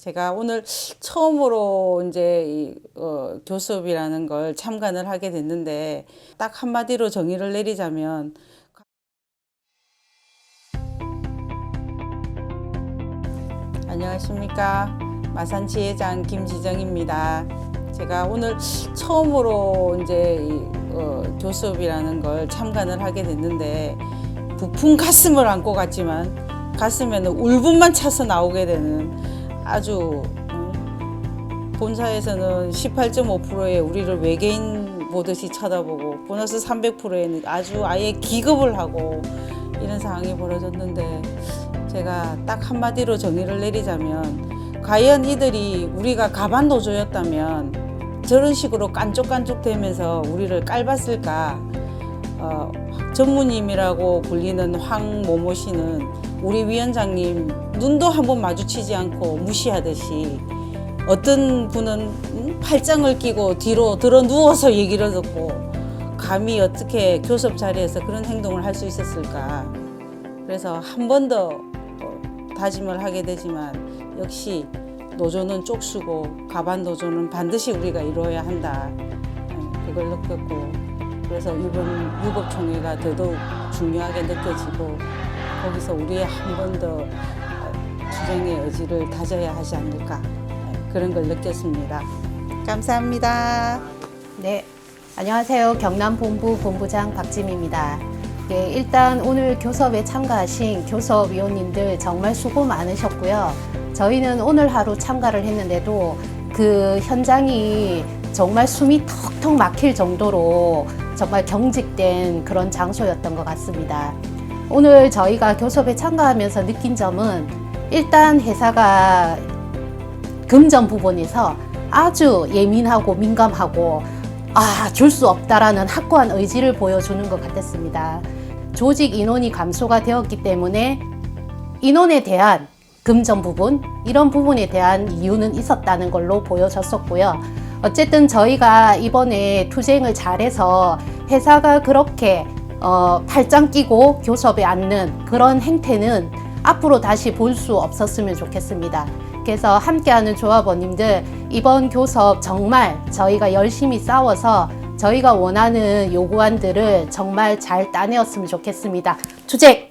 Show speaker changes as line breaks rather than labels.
제가 오늘 처음으로 이제 이, 어, 교수업이라는 걸 참관을 하게 됐는데 딱 한마디로 정의를 내리자면 안녕하십니까 마산 지회장 김지정입니다. 제가 오늘 처음으로 이제 이, 어, 교수업이라는 걸 참관을 하게 됐는데 부푼 가슴을 안고 갔지만 가슴에는 울분만 차서 나오게 되는 아주 음, 본사에서는 18.5%의 우리를 외계인 보듯이 쳐다보고 보너스 300%에는 아주 아예 기겁을 하고 이런 상황이 벌어졌는데 제가 딱 한마디로 정의를 내리자면 과연 이들이 우리가 가반 노조였다면 저런 식으로 깐족깐족 되면서 우리를 깔봤을까 어, 전무님이라고 불리는 황모모 씨는 우리 위원장님 눈도 한번 마주치지 않고 무시하듯이 어떤 분은 음, 팔짱을 끼고 뒤로 들어 누워서 얘기를 듣고 감히 어떻게 교섭 자리에서 그런 행동을 할 수 있었을까. 그래서 한 번 더 다짐을 하게 되지만 역시 노조는 쪽수고 가반 노조는 반드시 우리가 이루어야 한다. 예, 그걸 느꼈고 그래서 이번 유급총회가 더더욱 중요하게 느껴지고 거기서 우리의 한 번더 투쟁의 의지를 다져야 하지 않을까 예, 그런 걸 느꼈습니다. 감사합니다.
네, 안녕하세요. 경남 본부 본부장 박지미입니다. 네, 일단 오늘 교섭에 참가하신 교섭위원님들 정말 수고 많으셨고요. 저희는 오늘 하루 참가를 했는데도 그 현장이 정말 숨이 턱턱 막힐 정도로 정말 경직된 그런 장소였던 것 같습니다. 오늘 저희가 교섭에 참가하면서 느낀 점은 일단 회사가 금전 부분에서 아주 예민하고 민감하고 아, 줄 수 없다라는 확고한 의지를 보여주는 것 같았습니다. 조직 인원이 감소가 되었기 때문에 인원에 대한 금전 부분, 이런 부분에 대한 이유는 있었다는 걸로 보여졌었고요. 어쨌든 저희가 이번에 투쟁을 잘해서 회사가 그렇게 어, 팔짱 끼고 교섭에 앉는 그런 행태는 앞으로 다시 볼 수 없었으면 좋겠습니다. 그래서 함께하는 조합원님들 이번 교섭 정말 저희가 열심히 싸워서 저희가 원하는 요구안들을 정말 잘 따내었으면 좋겠습니다. 투쟁